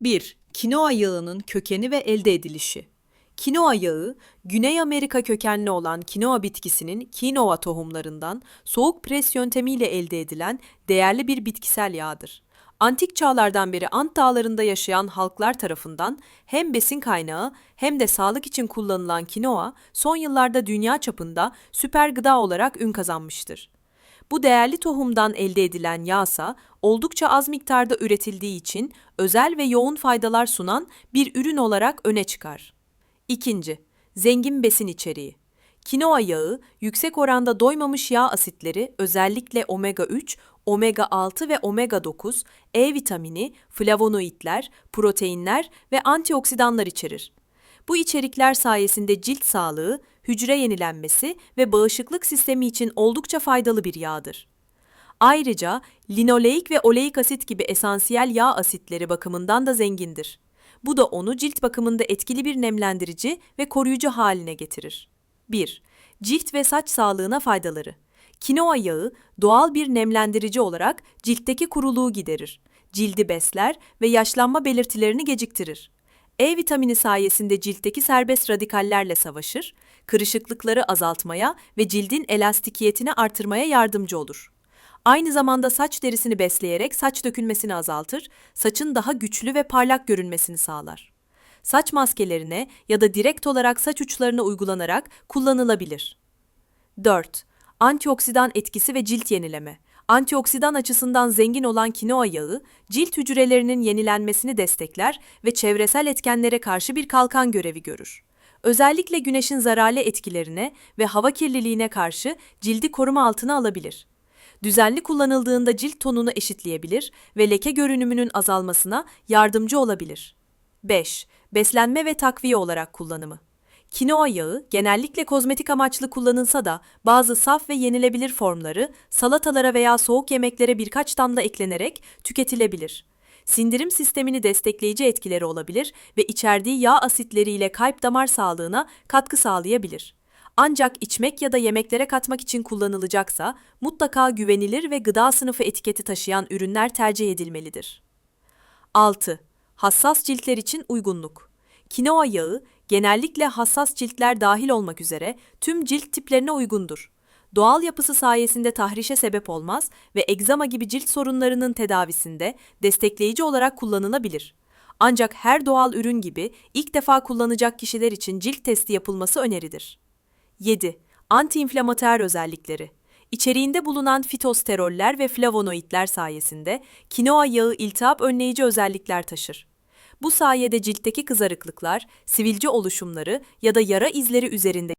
1. Kinoa yağının kökeni ve elde edilişi. Kinoa yağı, Güney Amerika kökenli olan kinoa bitkisinin kinoa tohumlarından soğuk pres yöntemiyle elde edilen değerli bir bitkisel yağdır. Antik çağlardan beri Ant dağlarında yaşayan halklar tarafından hem besin kaynağı hem de sağlık için kullanılan kinoa son yıllarda dünya çapında süper gıda olarak ün kazanmıştır. Bu değerli tohumdan elde edilen yağsa oldukça az miktarda üretildiği için özel ve yoğun faydalar sunan bir ürün olarak öne çıkar. İkinci, zengin besin içeriği. Kinoa yağı, yüksek oranda doymamış yağ asitleri özellikle omega 3, omega 6 ve omega 9, E vitamini, flavonoidler, proteinler ve antioksidanlar içerir. Bu içerikler sayesinde cilt sağlığı, hücre yenilenmesi ve bağışıklık sistemi için oldukça faydalı bir yağdır. Ayrıca linoleik ve oleik asit gibi esansiyel yağ asitleri bakımından da zengindir. Bu da onu cilt bakımında etkili bir nemlendirici ve koruyucu haline getirir. 1. Cilt ve saç sağlığına faydaları. Kinoa yağı doğal bir nemlendirici olarak ciltteki kuruluğu giderir. Cildi besler ve yaşlanma belirtilerini geciktirir. E vitamini sayesinde ciltteki serbest radikallerle savaşır, kırışıklıkları azaltmaya ve cildin elastikiyetini artırmaya yardımcı olur. Aynı zamanda saç derisini besleyerek saç dökülmesini azaltır, saçın daha güçlü ve parlak görünmesini sağlar. Saç maskelerine ya da direkt olarak saç uçlarına uygulanarak kullanılabilir. 4. Antioksidan etkisi ve cilt yenileme. Antioksidan açısından zengin olan kinoa yağı, cilt hücrelerinin yenilenmesini destekler ve çevresel etkenlere karşı bir kalkan görevi görür. Özellikle güneşin zararlı etkilerine ve hava kirliliğine karşı cildi koruma altına alabilir. Düzenli kullanıldığında cilt tonunu eşitleyebilir ve leke görünümünün azalmasına yardımcı olabilir. 5. Beslenme ve takviye olarak kullanımı. Kinoa yağı genellikle kozmetik amaçlı kullanılsa da bazı saf ve yenilebilir formları salatalara veya soğuk yemeklere birkaç damla eklenerek tüketilebilir. Sindirim sistemini destekleyici etkileri olabilir ve içerdiği yağ asitleriyle kalp damar sağlığına katkı sağlayabilir. Ancak içmek ya da yemeklere katmak için kullanılacaksa mutlaka güvenilir ve gıda sınıfı etiketi taşıyan ürünler tercih edilmelidir. 6. Hassas ciltler için uygunluk. Kinoa yağı genellikle hassas ciltler dahil olmak üzere tüm cilt tiplerine uygundur. Doğal yapısı sayesinde tahrişe sebep olmaz ve egzama gibi cilt sorunlarının tedavisinde destekleyici olarak kullanılabilir. Ancak her doğal ürün gibi ilk defa kullanacak kişiler için cilt testi yapılması öneridir. 7. Antiinflamatuar özellikleri. İçeriğinde bulunan fitosteroller ve flavonoidler sayesinde kinoa yağı iltihap önleyici özellikler taşır. Bu sayede ciltteki kızarıklıklar, sivilce oluşumları ya da yara izleri üzerinde